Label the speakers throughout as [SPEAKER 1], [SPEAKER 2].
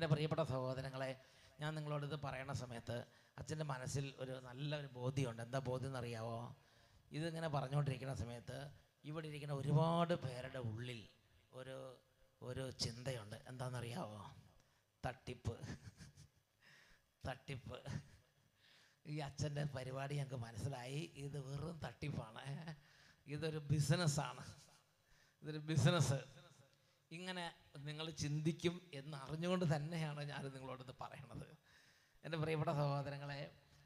[SPEAKER 1] എന്റെ പ്രിയപ്പെട്ട സഹോദരങ്ങളെ ഞാൻ നിങ്ങളോട് ഇത് പറയണ സമയത്ത് അച്ഛന്റെ മനസ്സിൽ ഒരു നല്ലൊരു ബോധ്യമുണ്ട്. എന്താ ബോധ്യം എന്നറിയാവോ ഇതിങ്ങനെ പറഞ്ഞുകൊണ്ടിരിക്കുന്ന സമയത്ത് ഇവിടെ ഇരിക്കുന്ന ഒരുപാട് പേരുടെ ഉള്ളിൽ ഒരു ഒരു ചിന്തയുണ്ട്. എന്താണെന്നറിയാവോ? തട്ടിപ്പ്. തട്ടിപ്പ്. ഈ അച്ഛന്റെ പരിപാടി ഞങ്ങൾക്ക് മനസ്സിലായി. ഇത് വെറും തട്ടിപ്പാണ്. ഇതൊരു ബിസിനസ്സാണ്. ഇതൊരു ബിസിനസ് ഇങ്ങനെ നിങ്ങൾ ചിന്തിക്കും എന്ന് അറിഞ്ഞുകൊണ്ട് തന്നെയാണ് ഞാൻ നിങ്ങളോട് പറയണത്. എന്റെ പ്രിയപ്പെട്ട സഹോദരങ്ങളെ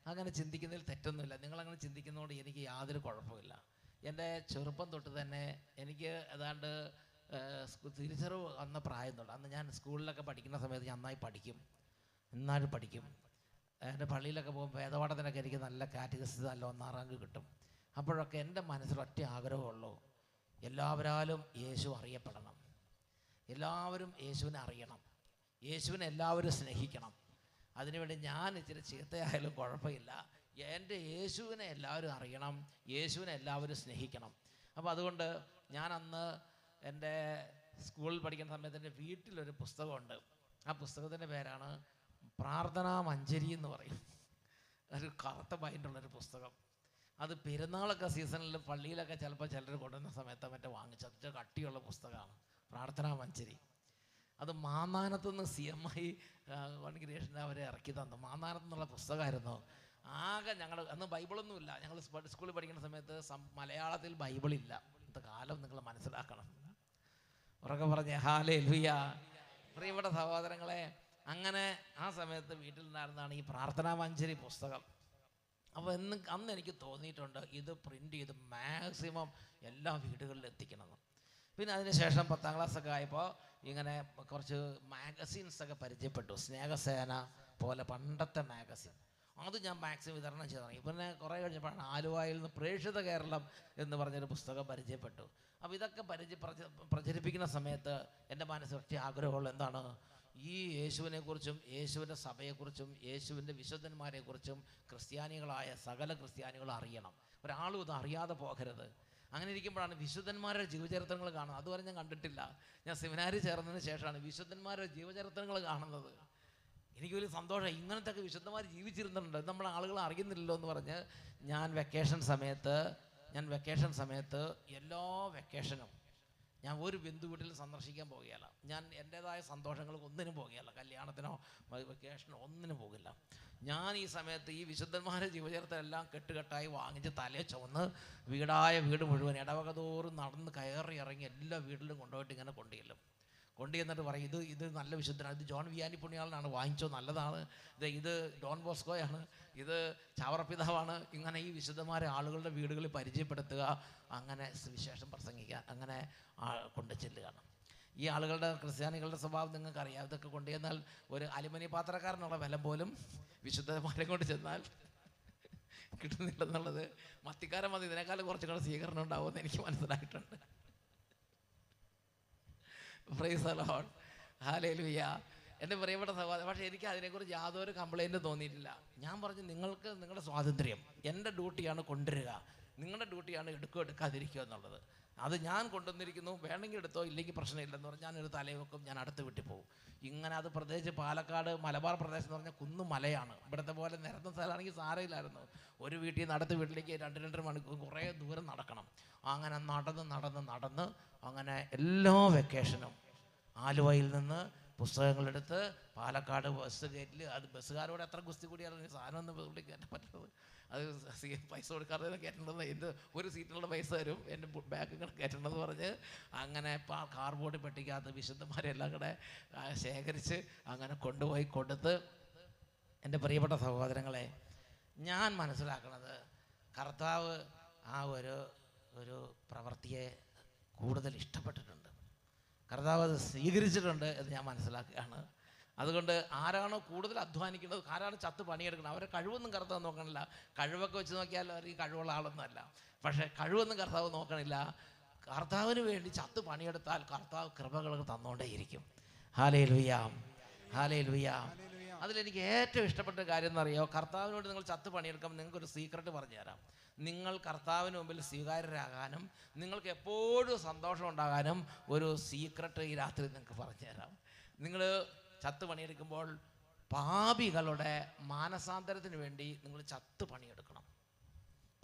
[SPEAKER 1] അങ്ങനെ ചിന്തിക്കുന്നതിൽ തെറ്റൊന്നുമില്ല. നിങ്ങളങ്ങനെ ചിന്തിക്കുന്നതുകൊണ്ട് എനിക്ക് യാതൊരു കുഴപ്പമില്ല എന്റെ ചെറുപ്പം തൊട്ട് തന്നെ എനിക്ക് ഏതാണ്ട് തിരിച്ചറിവ് വന്ന പ്രായം തൊട്ട് അന്ന് ഞാൻ സ്കൂളിലൊക്കെ പഠിക്കുന്ന സമയത്ത് ഞാൻ നന്നായി പഠിക്കും. നന്നായിട്ട് പഠിക്കും. എന്റെ പള്ളിയിലൊക്കെ പോകുമ്പോൾ വേദപാഠത്തിനൊക്കെ എനിക്ക് നല്ല കാറ്റഗറിസ് നല്ല ഒന്നാം റാങ്ക് കിട്ടും. അപ്പോഴൊക്കെ എന്റെ മനസ്സിൽ ഒറ്റ ആഗ്രഹമുള്ളൂ. എല്ലാവരാലും യേശു അറിയപ്പെടണം. എല്ലാവരും യേശുവിനെ അറിയണം. യേശുവിനെ എല്ലാവരും സ്നേഹിക്കണം. അതിനുവേണ്ടി ഞാൻ ഇച്ചിരി ചീത്തയായാലും കുഴപ്പമില്ല. എന്റെ യേശുവിനെ എല്ലാവരും അറിയണം. യേശുവിനെ എല്ലാവരും സ്നേഹിക്കണം. അപ്പോൾ അതുകൊണ്ട് ഞാൻ അന്ന് എന്റെ സ്കൂളിൽ പഠിക്കുന്ന സമയത്ത് എന്റെ വീട്ടിലൊരു പുസ്തകമുണ്ട്. ആ പുസ്തകത്തിന്റെ പേരാണ് പ്രാർത്ഥനാ മഞ്ചരി എന്ന് പറയും. ഒരു കറുത്ത ബൈൻഡുള്ളൊരു പുസ്തകം. അത് പെരുന്നാളൊക്കെ സീസണിൽ പള്ളിയിലൊക്കെ ചിലപ്പോൾ ചിലർ കൊണ്ടുവന്ന സമയത്ത് മറ്റേ വാങ്ങിച്ചത്. കട്ടിയുള്ള പുസ്തകമാണ്. പ്രാർത്ഥനാ മഞ്ചരി. അത് മാന്നാനത്തു നിന്ന് സി എം ഐ കോൺഗ്രിഗേഷൻ അവരെ ഇറക്കി തന്നു. മാന്നാനത്ത് നിന്നുള്ള പുസ്തകമായിരുന്നു ആകെ ഞങ്ങൾ അന്ന് ബൈബിളൊന്നുമില്ല. ഞങ്ങൾ സ്കൂളിൽ പഠിക്കുന്ന സമയത്ത് മലയാളത്തിൽ ബൈബിളില്ല. ഇന്നത്തെ കാലം നിങ്ങൾ മനസ്സിലാക്കണം. ഉറക്കെ പറഞ്ഞ ഹാലേ ലുയ പ്രിയപ്പെട്ട സഹോദരങ്ങളെ അങ്ങനെ ആ സമയത്ത് വീട്ടിൽ നിന്നായിരുന്നാണ് ഈ പ്രാർത്ഥനാ മഞ്ചരി പുസ്തകം. അപ്പോൾ എന്ന് അന്ന് എനിക്ക് തോന്നിയിട്ടുണ്ട് ഇത് പ്രിന്റ് ചെയ്ത് മാക്സിമം എല്ലാ വീടുകളിലും എത്തിക്കണമെന്ന്. പിന്നെ അതിനുശേഷം പത്താം ക്ലാസ്സൊക്കെ ആയപ്പോൾ ഇങ്ങനെ കുറച്ച് മാഗസീൻസൊക്കെ പരിചയപ്പെട്ടു. സ്നേഹസേന പോലെ പണ്ടത്തെ മാഗസിൻ അത് ഞാൻ മാക്സിമം വിതരണം ചെയ്ത് തുടങ്ങി. പിന്നെ കുറേ കഴിഞ്ഞപ്പോഴാണ് ആലുവായിൽ നിന്ന് പ്രേക്ഷിത കേരളം എന്ന് പറഞ്ഞൊരു പുസ്തകം പരിചയപ്പെട്ടു. അപ്പോൾ ഇതൊക്കെ പരിചയ പ്രച- പ്രചരിപ്പിക്കുന്ന സമയത്ത് എന്റെ മനസ്സിൽ ഒറ്റ ആഗ്രഹമുള്ള എന്താണ്? ഈ യേശുവിനെക്കുറിച്ചും യേശുവിന്റെ സഭയെക്കുറിച്ചും യേശുവിന്റെ വിശുദ്ധന്മാരെക്കുറിച്ചും ക്രിസ്ത്യാനികളായ സകല ക്രിസ്ത്യാനികളും അറിയണം. ഒരാളും ഇത് അറിയാതെ പോകരുത്. അങ്ങനെ ഇരിക്കുമ്പോഴാണ് വിശുദ്ധന്മാരുടെ ജീവചരിത്രങ്ങൾ കാണുന്നത്. അതുവരെ ഞാൻ കണ്ടിട്ടില്ല. ഞാൻ സെമിനാരിൽ ചേർന്നതിന് ശേഷമാണ് വിശുദ്ധന്മാരുടെ ജീവചരിത്രങ്ങൾ കാണുന്നത്. എനിക്ക് വലിയ സന്തോഷം. ഇങ്ങനത്തെ ഒക്കെ വിശുദ്ധന്മാർ ജീവിച്ചിരുന്നുണ്ട് നമ്മൾ ആളുകൾ അറിയുന്നില്ലല്ലോ എന്ന് പറഞ്ഞ് ഞാൻ വെക്കേഷൻ സമയത്ത് ഞാൻ വെക്കേഷൻ സമയത്ത് എല്ലാ വെക്കേഷനും ഞാൻ ഒരു ബന്ധു വീട്ടിൽ സന്ദർശിക്കാൻ പോകുകയല്ല. ഞാൻ എന്റേതായ സന്തോഷങ്ങൾക്ക് ഒന്നിനും പോകുകയല്ല. കല്യാണത്തിനോ വെക്കേഷനോ ഒന്നിനും പോകില്ല ഞാൻ ഈ സമയത്ത് ഈ വിശുദ്ധന്മാരെ ജീവചരിത്രമെല്ലാം കെട്ടുകെട്ടായി വാങ്ങിച്ച് തലേ ചുവന്ന് വീടായ വീട് മുഴുവൻ ഇടവക തോറും നടന്ന് കയറി ഇറങ്ങി എല്ലാ വീട്ടിലും കൊണ്ടുപോയിട്ട് ഇങ്ങനെ കൊണ്ടുചെല്ലും. കൊണ്ടു ചെന്നിട്ട് പറയും ഇത് ഇത് നല്ല വിശുദ്ധനാണ്. ഇത് ജോൺ വിയാനി പുണ്യാളനാണ് വാങ്ങിച്ചോ നല്ലതാണ്. ഇത് ഇത് ഡോൺ ബോസ്കോയാണ്. ഇത് ചാവറപ്പിതാവാണ്. ഇങ്ങനെ ഈ വിശുദ്ധന്മാരെ ആളുകളുടെ വീടുകളിൽ പരിചയപ്പെടുത്തുക അങ്ങനെ സുവിശേഷം പ്രസംഗിക്കുക അങ്ങനെ കൊണ്ടു ചെല്ലുകയാണ് ഈ ആളുകളുടെ ക്രിസ്ത്യാനികളുടെ സ്വഭാവം നിങ്ങൾക്ക് അറിയാം. ഇതൊക്കെ കൊണ്ടുചെന്നാൽ ഒരു അലുമിനി പാത്രക്കാരനുള്ള വില പോലും വിശുദ്ധമാരെ കൊണ്ട് ചെന്നാൽ കിട്ടുന്നില്ലെന്നുള്ളത് മത്തിക്കാരൻ മതി ഇതിനേക്കാളും കുറച്ചും കൂടെ സ്വീകരണം ഉണ്ടാവുമെന്ന് എനിക്ക് മനസ്സിലായിട്ടുണ്ട്. പ്രൈസ് അലോൺ ഹാലേലുയ്യ എന്റെ പ്രിയപ്പെട്ട സഹോദരൻ പക്ഷേ എനിക്ക് അതിനെക്കുറിച്ച് യാതൊരു കംപ്ലൈന്റും തോന്നിയിട്ടില്ല. ഞാൻ പറഞ്ഞു നിങ്ങൾക്ക് നിങ്ങളുടെ സ്വാതന്ത്ര്യം എന്റെ ഡ്യൂട്ടിയാണ് കൊണ്ടുവരിക. നിങ്ങളുടെ ഡ്യൂട്ടിയാണ് എടുക്കുക എടുക്കാതിരിക്കുക എന്നുള്ളത്. അത് ഞാൻ കൊണ്ടുവന്നിരിക്കുന്നു. വേണമെങ്കിൽ എടുത്തോ ഇല്ലെങ്കിൽ പ്രശ്നമില്ലെന്ന് പറഞ്ഞാൽ ഞാനൊരു തലയിൽ വെക്കും ഞാൻ അടുത്ത് വീട്ടിൽ പോകും. ഇങ്ങനെ അത് പ്രത്യേകിച്ച് പാലക്കാട് മലബാർ പ്രദേശം എന്ന് പറഞ്ഞാൽ കുന്നു മലയാണ്. ഇവിടുത്തെ പോലെ നിരന്ന സ്ഥലമാണെങ്കിൽ സാരയില്ലായിരുന്നു ഒരു വീട്ടിൽ നിന്ന് അടുത്ത വീട്ടിലേക്ക് രണ്ട് രണ്ടര മണിക്കൂർ കുറേ ദൂരം നടക്കണം. അങ്ങനെ നടന്ന് നടന്ന് നടന്ന് അങ്ങനെ എല്ലാ വെക്കേഷനും ആലുവയിൽ നിന്ന് പുസ്തകങ്ങളെടുത്ത് പാലക്കാട് ബസ് കയറ്റിൽ അത് ബസ്സുകാരോട് എത്ര ഗുസ്തി കൂടിയാണ് സാധനം ഒന്നും പുള്ളി കയറ്റാൻ പറ്റുന്നത് അത് പൈസ കൊടുക്കാതെ കയറ്റേണ്ടത് എന്റെ ഒരു സീറ്റിലുള്ള പൈസ തരും. എന്റെ ബാഗ് ഇങ്ങനെ കയറ്റേണ്ടതെന്ന് പറഞ്ഞ് അങ്ങനെ കാർബോർഡ് പെട്ടിക്കകത്ത് വിശുദ്ധന്മാരെല്ലാം കൂടെ ശേഖരിച്ച് അങ്ങനെ കൊണ്ടുപോയി കൊടുത്ത് എന്റെ പ്രിയപ്പെട്ട സഹോദരങ്ങളെ ഞാൻ മനസ്സിലാക്കുന്നത് കർത്താവ് ആ ഒരു ഒരു പ്രവൃത്തിയെ കൂടുതൽ ഇഷ്ടപ്പെട്ടിട്ടുണ്ട്. കർത്താവ് അത് സ്വീകരിച്ചിട്ടുണ്ട് എന്ന് ഞാൻ മനസ്സിലാക്കുകയാണ്. അതുകൊണ്ട് ആരാണോ കൂടുതൽ അധ്വാനിക്കുന്നത് ആരാണ് ചത്ത് പണിയെടുക്കുന്നത് അവരെ കഴിവൊന്നും കർത്താവ് നോക്കണില്ല. കഴിവൊക്കെ വെച്ച് നോക്കിയാൽ അവർ ഈ കഴിവുള്ള ആളൊന്നുമല്ല. പക്ഷേ കഴിവൊന്നും കർത്താവ് നോക്കണില്ല. കർത്താവിന് വേണ്ടി ചത്ത് പണിയെടുത്താൽ കർത്താവ് കൃപകൾ തന്നുകൊണ്ടേയിരിക്കും. ഹാലയിൽ വിയാം ഹാലയിൽ ലുയാം അതിലെനിക്ക് ഏറ്റവും ഇഷ്ടപ്പെട്ട കാര്യം എന്ന് എന്നറിയോ കർത്താവിനോട് നിങ്ങൾ ചത്ത് പണിയെടുക്കുമ്പോൾ നിങ്ങൾക്കൊരു സീക്രട്ട് പറഞ്ഞു തരാം നിങ്ങൾ കർത്താവിന് മുമ്പിൽ സ്വീകാര്യരാകാനും നിങ്ങൾക്ക് എപ്പോഴും സന്തോഷം ഉണ്ടാകാനും ഒരു സീക്രട്ട് ഈ രാത്രി നിങ്ങൾക്ക് പറഞ്ഞു തരാം നിങ്ങൾ ചത്ത് പണിയെടുക്കുമ്പോൾ പാപികളുടെ മാനസാന്തരത്തിന് വേണ്ടി നിങ്ങൾ ചത്ത് പണിയെടുക്കണം.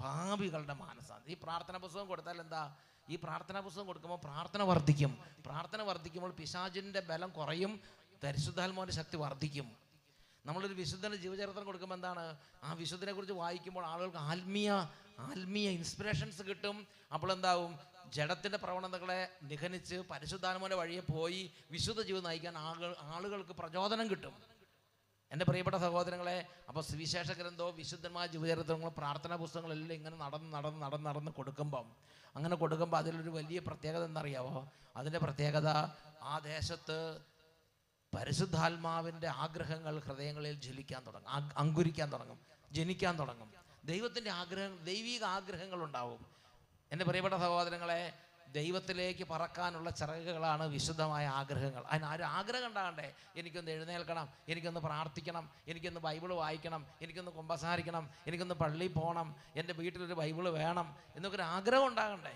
[SPEAKER 1] പാപികളുടെ മാനസാന്തരം. ഈ പ്രാർത്ഥന പുസ്തകം കൊടുത്താൽ എന്താ? ഈ പ്രാർത്ഥന പുസ്തകം കൊടുക്കുമ്പോൾ പ്രാർത്ഥന വർദ്ധിക്കും. പ്രാർത്ഥന വർദ്ധിക്കുമ്പോൾ പിശാചിന്റെ ബലം കുറയും പരിശുദ്ധാത്മാവിന്റെ ശക്തി വർദ്ധിക്കും. നമ്മളൊരു വിശുദ്ധന് ജീവചരിത്രം കൊടുക്കുമ്പോൾ എന്താണ്? ആ വിശുദ്ധനെ കുറിച്ച് വായിക്കുമ്പോൾ ആളുകൾക്ക് ആത്മീയ ആത്മീയ ഇൻസ്പിറേഷൻസ് കിട്ടും. അപ്പോൾ എന്താവും? ജഡത്തിന്റെ പ്രവണതകളെ നിഖനിച്ച് പരിശുദ്ധാനുമോന്റെ വഴിയെ പോയി വിശുദ്ധ ജീവിതം നയിക്കാൻ ആളുകൾ ആളുകൾക്ക് പ്രചോദനം കിട്ടും. എന്റെ പ്രിയപ്പെട്ട സഹോദരങ്ങളെ അപ്പോൾ സുവിശേഷ ഗ്രന്ഥവും വിശുദ്ധന്മാർ ജീവചരിത്രങ്ങളും പ്രാർത്ഥനാ പുസ്തകങ്ങളെല്ലാം ഇങ്ങനെ നടന്ന് നടന്ന് നടന്ന് നടന്ന് കൊടുക്കുമ്പം അങ്ങനെ കൊടുക്കുമ്പോൾ അതിലൊരു വലിയ പ്രത്യേകത എന്നറിയാവോ അതിന്റെ പ്രത്യേകത ആ ദേശത്ത് പരിശുദ്ധാത്മാവിന്റെ ആഗ്രഹങ്ങൾ ഹൃദയങ്ങളിൽ ജ്വലിക്കാൻ തുടങ്ങും. അങ്കുരിക്കാൻ തുടങ്ങും. ജനിക്കാൻ തുടങ്ങും. ദൈവത്തിന്റെ ആഗ്രഹം ദൈവിക ആഗ്രഹങ്ങൾ ഉണ്ടാവും എന്റെ പ്രിയപ്പെട്ട സഹോദരങ്ങളെ ദൈവത്തിലേക്ക് പറക്കാനുള്ള ചിറകുകളാണ് വിശുദ്ധമായ ആഗ്രഹങ്ങൾ. അതിന് ആ ഒരു ആഗ്രഹം ഉണ്ടാകണ്ടേ? എനിക്കൊന്ന് എഴുന്നേൽക്കണം എനിക്കൊന്ന് പ്രാർത്ഥിക്കണം എനിക്കൊന്ന് ബൈബിൾ വായിക്കണം എനിക്കൊന്ന് കുമ്പസാരിക്കണം എനിക്കൊന്ന് പള്ളിയിൽ പോകണം എന്റെ വീട്ടിലൊരു ബൈബിൾ വേണം എന്നൊക്കെ ഒരു ആഗ്രഹം ഉണ്ടാകണ്ടേ?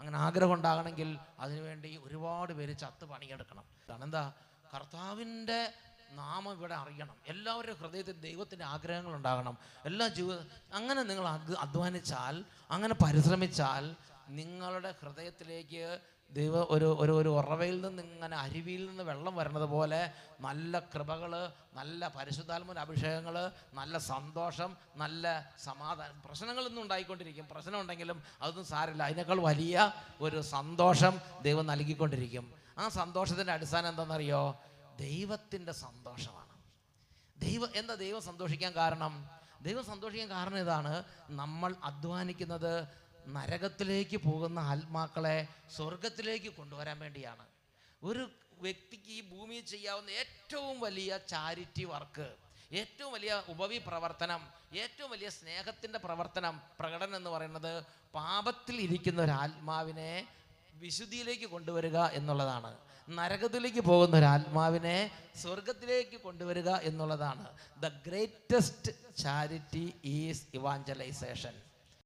[SPEAKER 1] അങ്ങനെ ആഗ്രഹം ഉണ്ടാകണമെങ്കിൽ അതിനുവേണ്ടി ഒരുപാട് പേര് ചത്ത് പണിയെടുക്കണം. കാരണം എന്താ? കർത്താവിന്റെ നാമം ഇവിടെ അറിയണം. എല്ലാവരുടെ ഹൃദയത്തിൽ ദൈവത്തിന്റെ ആഗ്രഹങ്ങൾ ഉണ്ടാകണം. എല്ലാ ജീവിത അങ്ങനെ നിങ്ങൾ അധ്വാനിച്ചാൽ അങ്ങനെ പരിശ്രമിച്ചാൽ നിങ്ങളുടെ ഹൃദയത്തിലേക്ക് ദൈവ ഒരു ഒരു ഒരു ഉറവയിൽ നിന്ന് ഇങ്ങനെ അരുവിയിൽ നിന്ന് വെള്ളം വരണത് പോലെ നല്ല കൃപകൾ നല്ല പരിശുദ്ധാത്മന അഭിഷേകങ്ങൾ നല്ല സന്തോഷം നല്ല സമാധാനം പ്രശ്നങ്ങളൊന്നും ഉണ്ടായിക്കൊണ്ടിരിക്കും. പ്രശ്നം ഉണ്ടെങ്കിലും അതൊന്നും സാരമില്ല. അതിനേക്കാൾ വലിയ ഒരു സന്തോഷം ദൈവം നൽകിക്കൊണ്ടിരിക്കും. ആ സന്തോഷത്തിന്റെ അടിസ്ഥാനം എന്താണെന്നറിയോ? ദൈവത്തിന്റെ സന്തോഷമാണ്. ദൈവം എന്താ ദൈവം സന്തോഷിക്കാൻ കാരണം? ദൈവം സന്തോഷിക്കാൻ കാരണം ഇതാണ്. നമ്മൾ അധ്വാനിക്കുന്നത് നരകത്തിലേക്ക് പോകുന്ന ആത്മാക്കളെ സ്വർഗത്തിലേക്ക് കൊണ്ടുവരാൻ വേണ്ടിയാണ്. ഒരു വ്യക്തിക്ക് ഈ ഭൂമിയിൽ ചെയ്യാവുന്ന ഏറ്റവും വലിയ ചാരിറ്റി വർക്ക് ഏറ്റവും വലിയ ഉപവി പ്രവർത്തനം ഏറ്റവും വലിയ സ്നേഹത്തിന്റെ പ്രവർത്തനം പ്രകടനം എന്ന് പറയുന്നത് പാപത്തിൽ ഇരിക്കുന്ന ഒരു ആത്മാവിനെ വിശുദ്ധിയിലേക്ക് കൊണ്ടുവരിക എന്നുള്ളതാണ്. നരകത്തിലേക്ക് പോകുന്ന ഒരു ആത്മാവിനെ സ്വർഗത്തിലേക്ക് കൊണ്ടുവരിക എന്നുള്ളതാണ്. The greatest charity is evangelisation